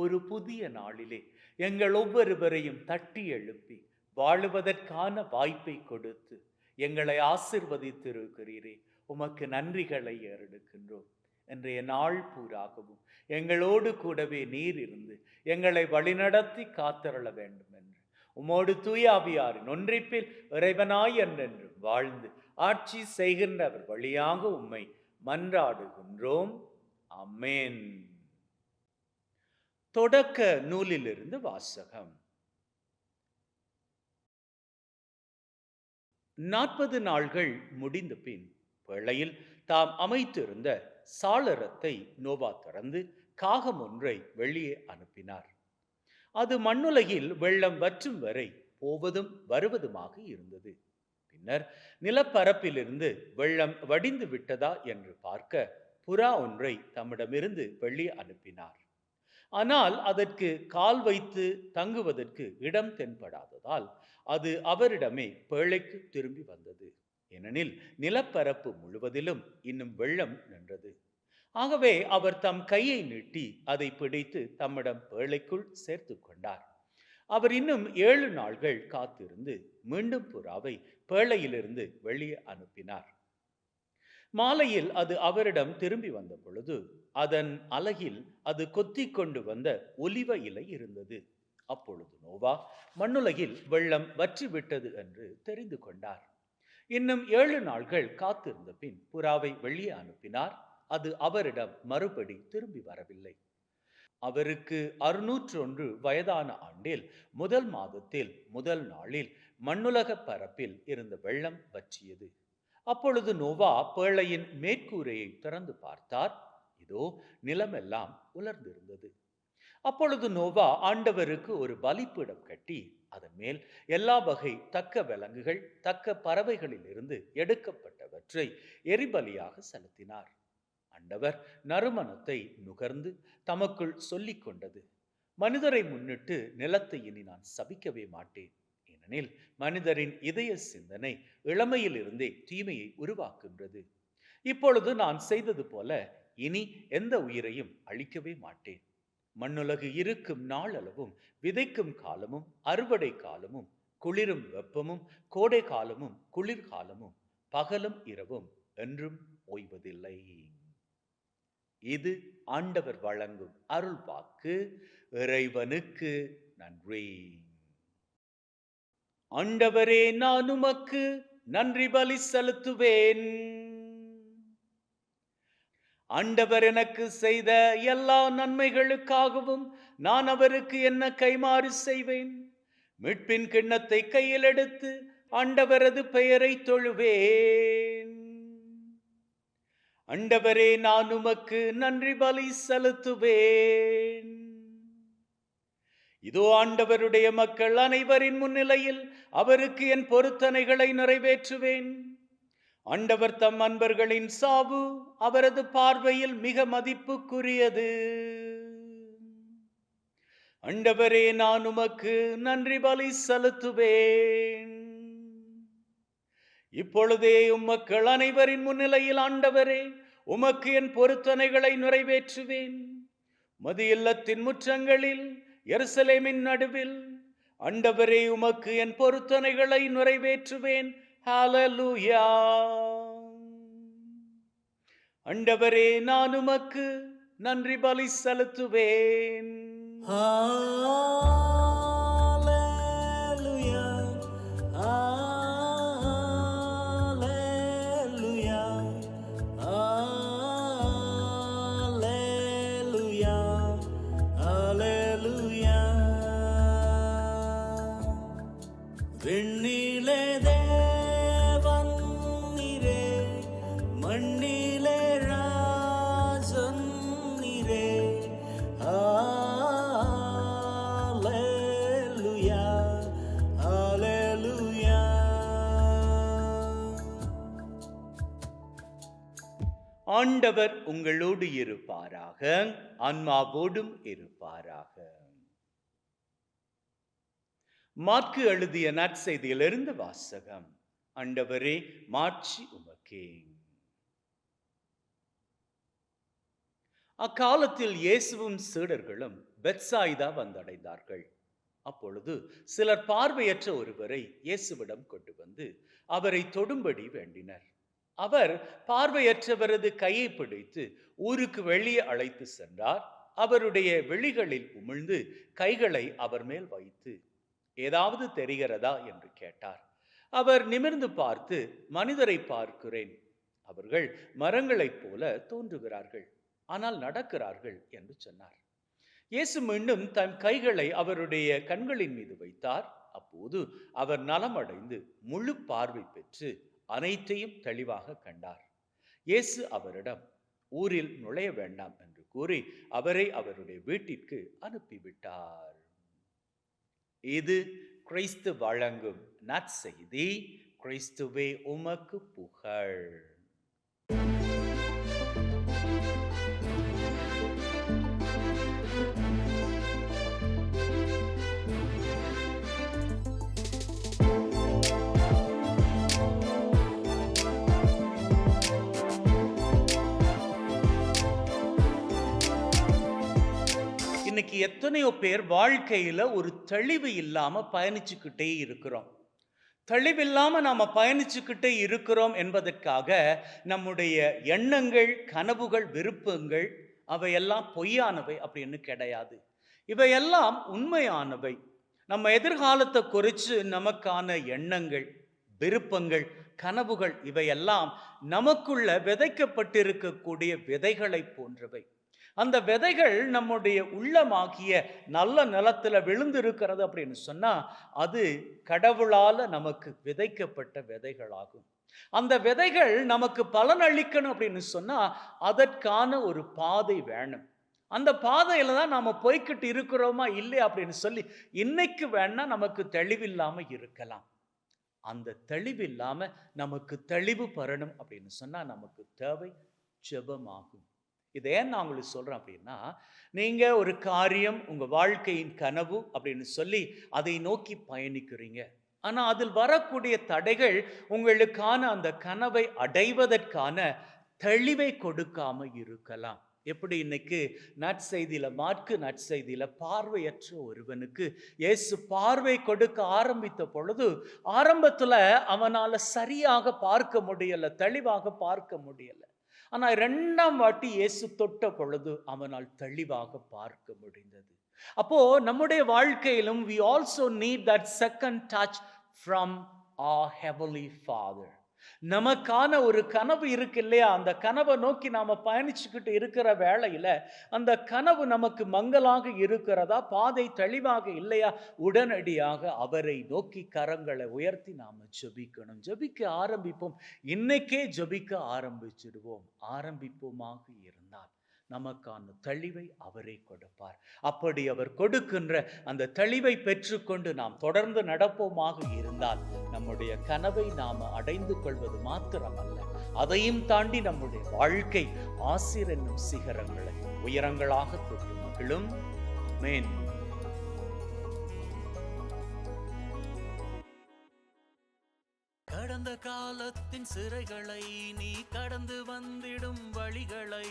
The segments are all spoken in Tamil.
ஒரு புதிய நாளிலே எங்கள் ஒவ்வொருவரையும் தட்டி எழுப்பி வாழுவதற்கான வாய்ப்பை கொடுத்து எங்களை ஆசிர்வதித்திருக்கிறீரே. உமக்கு நன்றிகளை ஏறெடுக்கின்றோம். இன்றைய நாள் பூராகவும் எங்களோடு கூடவே நீர் இருந்து எங்களை வழிநடத்தி காத்திரள வேண்டும் என்று உமோடு தூயாவியாரின் ஒன்றிப்பில் இறைவனாய் என்றென்று வாழ்ந்து ஆட்சி செய்கின்றவர் வழியாக உம்மை மன்றாடுகின்றோம். அமேன் தொடக்க நூலிலிருந்து வாசகம். நாற்பது நாள்கள் முடிந்த பின் வேளையில் தாம் அமைத்திருந்த சாளரத்தை நோவா திறந்து காகம் ஒன்றை வெளியே அனுப்பினார். அது மண்ணுலகில் வெள்ளம் வற்றும் வரை போவதும் வருவதுமாக இருந்தது. பின்னர் நிலப்பரப்பிலிருந்து வெள்ளம் வடிந்து விட்டதா என்று பார்க்க புறா ஒன்றை தம்மிடமிருந்து வெளியே அனுப்பினார். ஆனால் அதற்கு கால் வைத்து தங்குவதற்கு இடம் தென்படாததால் அது அவரிடமே பேழைக்கு திரும்பி வந்தது. ஏனெனில் நிலப்பரப்பு முழுவதிலும் இன்னும் வெள்ளம் நின்றது. ஆகவே அவர் தம் கையை நீட்டி அதை பிடித்து தம்மிடம் பேழைக்குள் சேர்த்து கொண்டார். அவர் இன்னும் ஏழு நாள்கள் காத்திருந்து மீண்டும் புறாவை பேழையிலிருந்து வெளியே அனுப்பினார். மாலையில் அது அவரிடம் திரும்பி வந்த பொழுது அதன் அலகில் அது கொத்தி கொண்டு வந்த ஒலிவ இலை இருந்தது. அப்பொழுது நோவா மண்ணுலகில் வெள்ளம் வற்றிவிட்டது என்று தெரிந்து கொண்டார். இன்னும் ஏழு நாள்கள் காத்திருந்த பின் புறாவை வெளியே அனுப்பினார். அது அவரிடம் மறுபடி திரும்பி வரவில்லை. அவருக்கு அறுநூற்றொன்று வயதான ஆண்டில் முதல் மாதத்தில் முதல் நாளில் மண்ணுலக பரப்பில் இருந்த வெள்ளம் வற்றியது. அப்பொழுது நோவா பேழையின் மேற்கூரையை திறந்து பார்த்தார். இதோ நிலமெல்லாம் உலர்ந்திருந்தது. அப்பொழுது நோவா ஆண்டவருக்கு ஒரு பலிப்பீடம் கட்டி அதன் மேல் எல்லா வகை தக்க விலங்குகள் தக்க பறவைகளில் இருந்து எடுக்கப்பட்டவற்றை எரிபலியாக செலுத்தினார். ஆண்டவர் நறுமணத்தை நுகர்ந்து தமக்குள் சொல்லிக் கொண்டது மனிதரை முன்னிட்டு நிலத்தை இனி நான் சபிக்கவே மாட்டேன். ஏனெனில் மனிதரின் இதய சிந்தனை இளமையிலிருந்தே தீமையை உருவாக்குகின்றது. இப்பொழுது நான் செய்தது போல இனி எந்த உயிரையும் அழிக்கவே மாட்டேன். மண்ணுலகு இருக்கும் நாளளவும் விதைக்கும் காலமும் அறுவடை காலமும் குளிரும் வெப்பமும் கோடை காலமும் குளிர்காலமும் பகலும் இரவும் என்றும் ஓய்வதில்லை. இது ஆண்டவர் வழங்கும் அருள் வாக்கு. இறைவனுக்கு நன்றி. ஆண்டவரே நான் உமக்கு நன்றி பலி செலுத்துவேன். ஆண்டவர் எனக்கு செய்த எல்லா நன்மைகளுக்காகவும் நான் அவருக்கு என்ன கைமாறு செய்வேன்? மீட்பின் கிண்ணத்தை கையில் எடுத்து ஆண்டவரது பெயரை தொழுவேன். அண்டவரே நான் உமக்கு நன்றி பலி செலுத்துவேன். இதோ ஆண்டவருடைய மக்கள் அனைவரின் முன்னிலையில் அவருக்கு என் பொருத்தனைகளை நிறைவேற்றுவேன். ஆண்டவர் தம் அன்பர்களின் சாவு அவரது பார்வையில் மிக மதிப்புக்குரியது. அண்டவரே நான் உமக்கு நன்றி பலி செலுத்துவேன். இப்பொழுதே உம்மக்கள் அனைவரின் முன்னிலையில் ஆண்டவரே உமக்கு என் பொருத்தனைகளை நிறைவேற்றுவேன். மது இல்லத்தின் முற்றங்களில் எருசலேமின் நடுவில் அண்டவரே உமக்கு என் பொருத்தனைகளை நிறைவேற்றுவேன். ஹalleluya அண்டவரே நான் உமக்கு நன்றி பலி செலுத்துவேன் Hallelujah. ஆண்டவர் உங்களோடு இருப்பாராக ஆன்மாவோடும் இருப்பாராக. மாற்கு எழுதிய நற்செய்தியிலிருந்து வாசகம். ஆண்டவரே மாட்சி உமக்கே. அக்காலத்தில் இயேசுவும் சீடர்களும் பெட்சாயிதா வந்தடைந்தார்கள். அப்பொழுது சிலர் பார்வையற்ற ஒருவரை இயேசுவிடம் கொண்டு வந்து அவரை தொடும்படி வேண்டினர். அவர் பார்வையற்றவரது கையை பிடித்து ஊருக்கு வெளியே அழைத்து சென்றார். அவருடைய விழிகளில் உமிழ்ந்து கைகளை அவர் மேல் வைத்து ஏதாவது தெரிகிறதா? என்று கேட்டார். அவர் நிமிர்ந்து பார்த்து மனிதரை பார்க்கிறேன். அவர்கள் மரங்களைப் போல தோன்றுகிறார்கள் ஆனால் நடக்கிறார்கள் என்று சொன்னார். இயேசு மீண்டும் தன் கைகளை அவருடைய கண்களின் மீது வைத்தார். அப்போது அவர் நலமடைந்து முழு பார்வை பெற்று அனைத்தையும் தெளிவாக கண்டார். இயேசு அவரிடம் ஊரில் நுழைய வேண்டாம் என்று கூறி அவரை அவருடைய வீட்டிற்கு அனுப்பிவிட்டார். இது கிறிஸ்து வழங்கும் நற்செய்தி. கிறிஸ்துவே உமக்கு புகழ். இன்னைக்கு எத்தனையோ பேர் வாழ்க்கையில ஒரு தெளிவு இல்லாம பயணிச்சுக்கிட்டே இருக்கிறோம். தெளிவில்லாமல் நாம பயணிச்சுக்கிட்டே இருக்கிறோம் என்பதற்காக நம்முடைய எண்ணங்கள் கனவுகள் விருப்பங்கள் அவையெல்லாம் பொய்யானவை அப்படின்னு கிடையாது. இவையெல்லாம் உண்மையானவை. நம்ம எதிர்காலத்தை குறித்து நமக்கான எண்ணங்கள் விருப்பங்கள் கனவுகள் இவையெல்லாம் நமக்குள்ள விதைக்கப்பட்டிருக்கக்கூடிய விதைகளை போன்றவை. அந்த விதைகள் நம்முடைய உள்ளமாகிய நல்ல நிலத்தில் விழுந்திருக்கிறது அப்படின்னு சொன்னால் அது கடவுளால் நமக்கு விதைக்கப்பட்ட விதைகளாகும். அந்த விதைகள் நமக்கு பலன் அளிக்கணும் அப்படின்னு சொன்னால் அதற்கான ஒரு பாதை வேணும். அந்த பாதையில தான் நாம் போய்கிட்டு இருக்கிறோமா இல்லை அப்படின்னு சொல்லி இன்னைக்கு வேணா நமக்கு தெளிவில்லாமல் இருக்கலாம். அந்த தெளிவில்லாமல் நமக்கு தெளிவு பெறணும் அப்படின்னு சொன்னால் நமக்கு தேவை ஜெபமாகும் இதை ஏன் நான் உங்களுக்கு சொல்றேன் அப்படின்னா நீங்க ஒரு காரியம் உங்க வாழ்க்கையின் கனவு அப்படின்னு சொல்லி அதை நோக்கி பயணிக்கிறீங்க. ஆனா அதில் வரக்கூடிய தடைகள் உங்களுக்கான அந்த கனவை அடைவதற்கான தெளிவை கொடுக்காம இருக்கலாம். எப்படி இன்னைக்கு நற்செய்தியில மாற்கு நற்செய்தியில பார்வையற்ற ஒருவனுக்கு இயேசு பார்வை கொடுக்க ஆரம்பித்த பொழுது ஆரம்பத்துல அவனால சரியாக பார்க்க முடியல தெளிவாக பார்க்க முடியல. ஆனால் இரண்டாம் வாட்டி இயேசு தொட்ட பொழுது அவனால் தெளிவாக பார்க்க முடிந்தது. அப்போ நம்முடைய வாழ்க்கையிலும் we also need that second touch from a heavenly father நமக்கான ஒரு கனவு இருக்கு இல்லையா? அந்த கனவை நோக்கி நாம பயணிச்சுக்கிட்டு இருக்கிற வேளையில் அந்த கனவு நமக்கு மங்கலாக இருக்கிறதா? பாதை தெளிவாக இல்லையா? உடனடியாக அவரை நோக்கி கரங்களை உயர்த்தி நாம ஜெபிக்கணும். ஜெபிக்க ஆரம்பிப்போம். இன்னைக்கே ஜபிக்க ஆரம்பிச்சிடுவோம். ஆரம்பிப்போமாக இருந்தால் நமக்கான தெளிவை அவரே கொடுப்பார். அப்படி அவர் கொடுக்கின்ற அந்த தெளிவை பெற்றுக்கொண்டு நாம் தொடர்ந்து நடப்போமாக இருந்தால் நம்முடைய கனவை நாம் அடைந்து கொள்வது மாத்திரமல்ல. அதையும் தாண்டி நம்முடைய வாழ்க்கை ஆசிர் என்னும் சிகரங்களை உயரங்களாக தொட்டு மகிழும். மேன் கடந்த காலத்தின் சிறைகளை நீ கடந்து வந்திடும் வழிகளை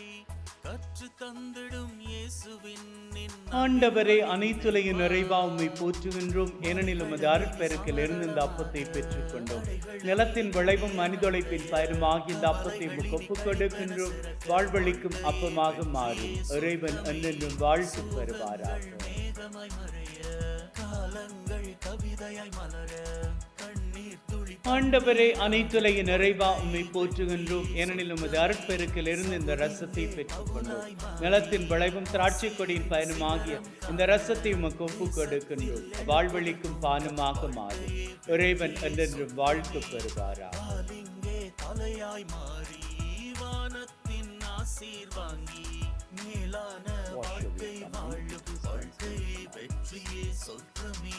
கற்று தந்திடும் இயேசுவின் நின் ஆண்டவரே அனைத்துலகின் நிறைவா உம்மை போற்றுகின்றோம். ஏனெனில் உமது அருட்பெருக்கில் இருந்து இந்த அப்பத்தை பெற்றுக்கொண்டோம். நிலத்தின் விளைவும் மனிதொழைப்பின் பயிருமாகி இந்த அப்பத்தை ஒப்புக் கொடுக்கின்றோம் வாழ்வழிக்கும் அப்பமாக மாறும். இறைவன் என்றென்றும் வாழ்த்து மறைய காலங்கள் கவிதையாய் மலர ஆண்டவரே அனைத்துலகின் நிறைவா உம்மை போற்றுகின்றோம். ஏனெனில் உமது அருட்பெருக்கில் இருந்து இந்த ரசத்தை பெற்றுக்கொண்டோம். நிலத்தின் விளைவும் திராட்சை கொடியின் பயனுமாகிய இந்த ரசத்தை உமக்கு ஒப்புக் கொடுக்கின்றோம் வாழ்வழிக்கும் பானமாக மாறும் இறைவன் என்றென்றும் வாழ்த்து பெறுவாரா. மாறி மேலான வாழ்க்கை வாழ்க்கை வெற்றியே சொற்றமே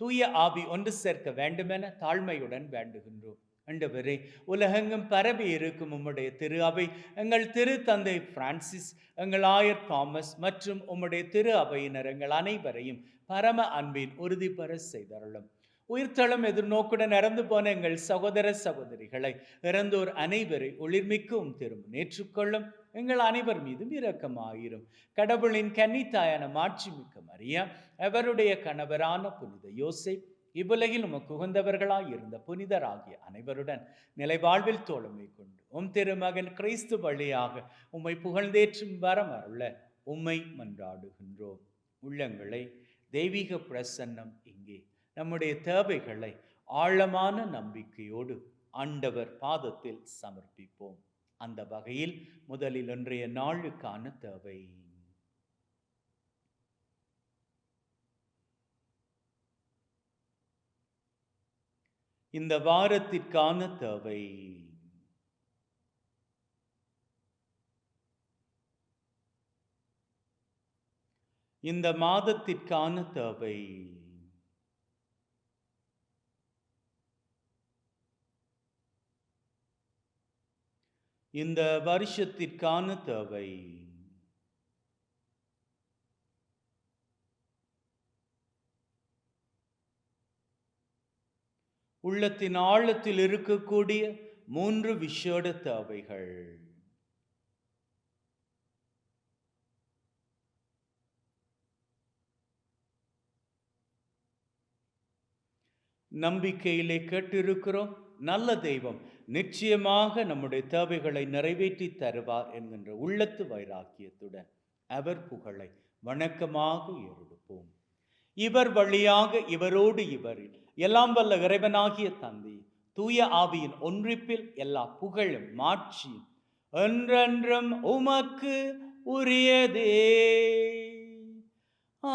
தூய ஆவி ஒன்று சேர்க்க வேண்டுமென தாழ்மையுடன் வேண்டுகின்றோம். ஆண்டவரே உலகெங்கும் பரவி இருக்கும் உம்முடைய திரு அவை எங்கள் திரு தந்தை பிரான்சிஸ் எங்கள் ஆயர் தாமஸ் மற்றும் உம்முடைய திரு அவையினர் எங்கள் அனைவரையும் பரம அன்பின் உறுதிபெற செய்தருளும். உயிர்த்தளம் எதிர்நோக்குடன் இறந்து போன எங்கள் சகோதர சகோதரிகளை இறந்தோர் அனைவரை ஒளிர்மிக்கும் திரும்ப நேற்றுக்கொள்ளும் எங்கள் அனைவர் மீதும் இரக்கமாயிரும். கடவுளின் கன்னித்தாயான மாட்சிமிக்க மரியா அவருடைய கணவரான புனித யோசை இவ்வுலகில் உமக்கு உகந்தவர்களாய் இருந்த புனிதராகிய அனைவருடன் நிலைவாழ்வில் தோழமை கொண்டு உம் திருமகன் கிறிஸ்து வழியாக உம்மை புகழ்ந்தேற்றும் வரம் அருள உம்மை மன்றாடுகின்றோம். உள்ளங்களை தெய்வீக பிரசன்னம் இங்கே நம்முடைய தேவைகளை ஆழமான நம்பிக்கையோடு ஆண்டவர் பாதத்தில் சமர்ப்பிப்போம். அந்த வகையில் முதலில் இன்றைய நாளுக்கான தேவை. இந்த வாரத்திற்கான தேவை. இந்த மாதத்திற்கான தேவை. இந்த வருஷத்திற்கான தேவை. உள்ளத்தின் ஆழத்தில் இருக்கக்கூடிய மூன்று விஷேட தேவைகள் நம்பிக்கையிலே கேட்டிருக்கிறோம் நல்ல தெய்வம் நிச்சயமாக நம்முடைய தேவைகளை நிறைவேற்றி தருவார் என்கின்ற உள்ளத்து வைராக்கியத்துடன் அவர் புகழை வணக்கமாக ஏறெடுப்போம். இவர் வழியாக இவரோடு இவரில் எல்லாம் வல்ல இறைவனாகிய தந்தை தூய ஆவியின் ஒன்றிப்பில் எல்லா புகழும் மாட்சி என்றென்றும் உமக்கு உரியதே. ஆ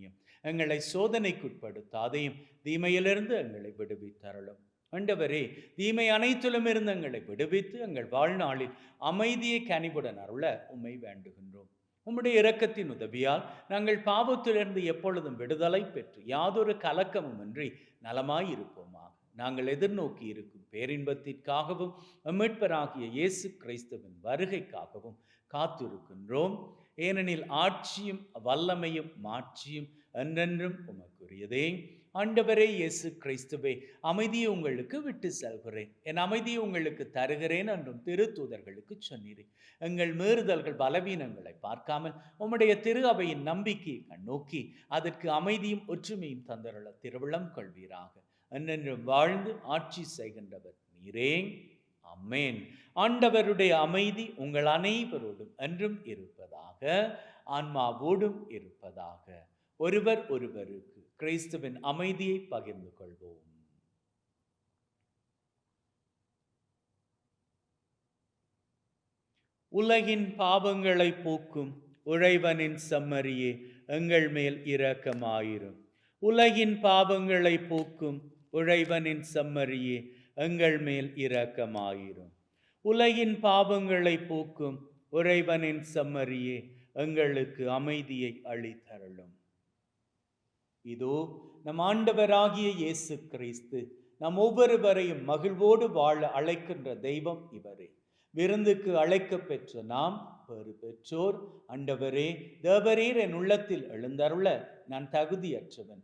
எங்களை சோதனைக்குட்படுத்தாதையும் தீமையிலிருந்து எங்களை விடுவித்தரலும் ஆண்டவரே தீமை அனைத்திலும் இருந்து எங்களை விடுவித்து எங்கள் வாழ்நாளில் அமைதியை கனிவுடன் அருள உம்மை வேண்டுகின்றோம். உம்முடைய இரக்கத்தின் உதவியால் நாங்கள் பாவத்திலிருந்து எப்பொழுதும் விடுதலை பெற்று யாதொரு கலக்கமும் இன்றி நலமாயிருப்போமா? நாங்கள் எதிர்நோக்கி இருக்கும் பேரின்பத்திற்காகவும் மீட்பராகிய இயேசு கிறிஸ்துவின் வருகைக்காகவும் காத்திருக்கின்றோம். ஏனெனில் ஆட்சியும் வல்லமையும் மாட்சியும் என்றென்றும் உமக்குரியதே. ஆண்டவரே இயேசு கிறிஸ்துவே அமைதியை உங்களுக்கு விட்டு செல்கிறேன். என் அமைதியை உங்களுக்கு தருகிறேன் என்றும் திருத்தூதர்களுக்கு சொன்னீரேன் எங்கள் மீறுதல்கள் பலவீனங்களை பார்க்காமல் உம்முடைய திரு அவையின் நம்பிக்கையை கண்ணோக்கி அதற்கு அமைதியும் ஒற்றுமையும் தந்தருள திருவிழம் கொள்வீராக. என்றென்றும் வாழ்ந்து ஆட்சி செய்கின்றவர் நீரே அம்மேன் ஆண்டவருடைய அமைதி உங்கள் அனைவரோடும் என்றும் இருப்பதாக ஆன்மாவோடும் இருப்பதாக. ஒருவர் ஒருவருக்கு கிறிஸ்துவின் அமைதியை பகிர்ந்து கொள்வோம். உலகின் பாவங்களை போக்கும் உழைவனின் செம்மறியே எங்கள் மேல் இரக்கமாயிரும். உலகின் பாவங்களை போக்கும் உழைவனின் செம்மறியே எங்கள் மேல் இரக்கமாயிரும். உலகின் பாவங்களை போக்கும் உறைவனின் செம்மறியே எங்களுக்கு அமைதியை அளித்தருளும். இதோ நம் ஆண்டவராகிய இயேசு கிறிஸ்து நம் ஒவ்வொருவரையும் மகிழ்வோடு வாழ அழைக்கின்ற தெய்வம் இவரே. விருந்துக்கு அழைக்க பெற்ற நாம் பெரு பெற்றோர் அண்டவரே தேவரீர் என் உள்ளத்தில் எழுந்தருள நான் தகுதியற்றவன்.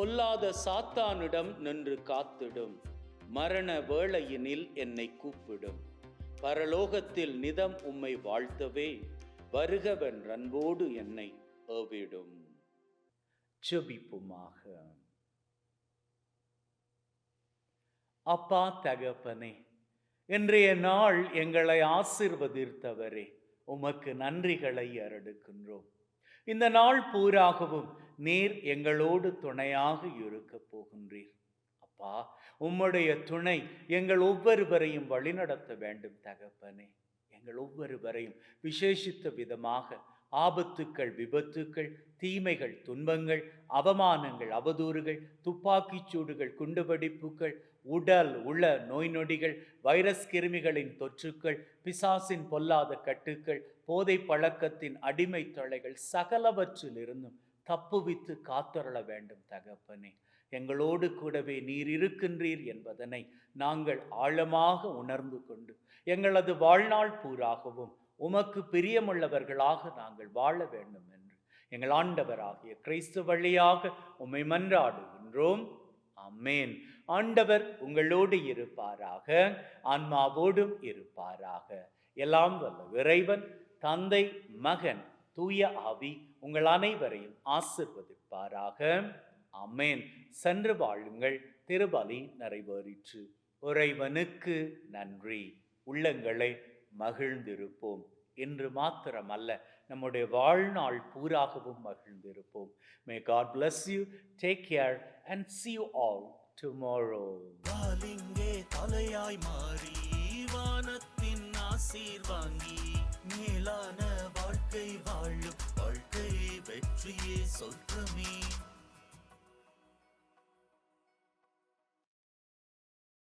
பொல்லாத சாத்தானிடம் நின்று காத்திடும். மரண வேளையினில் என்னை கூப்பிடும். பரலோகத்தில் நிதம் உம்மை வாழ்த்தவே வருகவன் அன்போடு என்னை ஏவிடும். செபிப்புமாக அப்பா தகப்பனே இன்றைய நாள் எங்களை ஆசிர்வதித்தவரே. உமக்கு நன்றிகளை அரடுக்கின்றோம் இந்த நாள் பூராகவும் நீர் எங்களோடு துணையாக இருக்கப் போகின்றீர். அப்பா உம்முடைய துணை எங்கள் ஒவ்வொருவரையும் வழிநடத்த வேண்டும் தகப்பனே. எங்கள் ஒவ்வொருவரையும் விசேஷித்த விதமாக ஆபத்துக்கள் விபத்துக்கள் தீமைகள் துன்பங்கள் அவமானங்கள் அவதூறுகள் துப்பாக்கிச் சூடுகள் குண்டுவெடிப்புகள் உடல் உள நோய் நொடிகள் வைரஸ் கிருமிகளின் தொற்றுக்கள் பிசாசின் பொல்லாத கட்டுக்கள் போதை பழக்கத்தின் அடிமை தொலைகள் சகலவற்றிலிருந்தும் தப்புவித்து காத்தருள வேண்டும் தகப்பனே. எங்களோடு கூடவே நீர் இருக்கின்றீர் என்பதனை நாங்கள் ஆழமாக உணர்ந்து கொண்டு எங்களது வாழ்நாள் பூராகவும் உமக்கு பிரியமுள்ளவர்களாக நாங்கள் வாழ வேண்டும் என்று எங்கள் ஆண்டவராகிய கிறிஸ்து வழியாக உம்மை மன்றாடுகின்றோம். அம்மேன் ஆண்டவர் உங்களோடு இருப்பாராக ஆன்மாவோடும் இருப்பாராக. எல்லாம் வல்ல இறைவன் தந்தை மகன் தூய ஆவி உங்கள் அனைவரையும் ஆசிர்வதிப்பாராக. அமேன் சென்று வாழுங்கள். திருபலி நிறைவேறிற்று. இறைவனுக்கு நன்றி. உள்ளங்களை மகிழ்ந்திருப்போம். என்று மாத்திரமல்ல நம்முடைய வாழ்நாள் பூராகவும் மகிழ்ந்திருப்போம். May God bless you take care and see you all tomorrow காலிங்கே தலையாய் மாறி வானத்தின் ஆசீர் வாங்கி மேலான வாழ்க்கை வாழும் வாழ்க்கை இவள் சுயே சொல்றமே